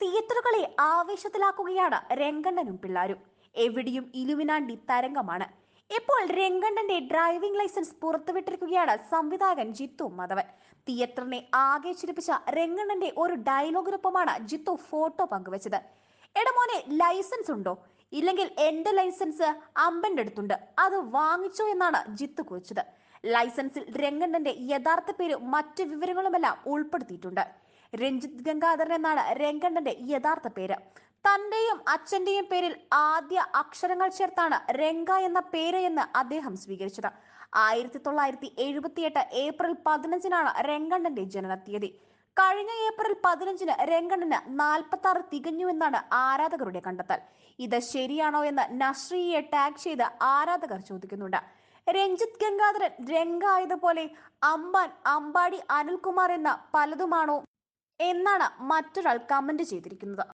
തിയേറ്ററുകളെ ആവേശത്തിലാക്കുകയാണ് രംഗണ്ണനും പിള്ളാരും. എവിടെയും ഇലുമിനാണ്ടി തരംഗമാണ്. ഇപ്പോൾ രംഗണ്ണന്റെ ഡ്രൈവിംഗ് ലൈസൻസ് പുറത്തുവിട്ടിരിക്കുകയാണ് സംവിധായകൻ ജിത്തു മാധവൻ. തിയേറ്ററിനെ ആകെ ചിരിപ്പിച്ച രംഗണ്ണന്റെ ഒരു ഡയലോഗിനൊപ്പമാണ് ജിത്തു ഫോട്ടോ പങ്കുവച്ചത്. എടമോനെ ലൈസൻസ് ഉണ്ടോ? ഇല്ലെങ്കിൽ എന്റെ ലൈസൻസ് അമ്പന്റെ അടുത്തുണ്ട്. അത് വാങ്ങിച്ചോ എന്നാണ് ജിത്തു കുറിച്ചത്. ലൈസൻസിൽ രംഗണ്ണന്റെ യഥാർത്ഥ പേര് മറ്റു വിവരങ്ങളുമെല്ലാം ഉൾപ്പെടുത്തിയിട്ടുണ്ട്. രഞ്ജിത്ത് ഗംഗാധരൻ എന്നാണ് രംഗണ്ണന്റെ യഥാർത്ഥ പേര്. തന്റെയും അച്ഛന്റെയും പേരിൽ ആദ്യ അക്ഷരങ്ങൾ ചേർത്താണ് രംഗ എന്ന പേര് എന്ന് അദ്ദേഹം സ്വീകരിച്ചത്. ആയിരത്തി തൊള്ളായിരത്തി എഴുപത്തിയെട്ട് ഏപ്രിൽ പതിനഞ്ചിനാണ് രംഗണ്ണന്റെ ജനനത്തീയതി. കഴിഞ്ഞ ഏപ്രിൽ പതിനഞ്ചിന് രംഗണ്ണന് നാൽപ്പത്തി ആറ് തികഞ്ഞുവെന്നാണ് ആരാധകരുടെ കണ്ടെത്തൽ. ഇത് ശരിയാണോ എന്ന് നസ്രിയെ ടാഗ് ചെയ്ത് ആരാധകർ ചോദിക്കുന്നുണ്ട്. രഞ്ജിത് ഗംഗാധരൻ രംഗ ആയതുപോലെ അമ്പാൻ അമ്പാടി അനിൽകുമാർ എന്ന പലതുമാണോ എന്നാണ് മറ്റൊരാൾ കമന്റ് ചെയ്തിരിക്കുന്നത്.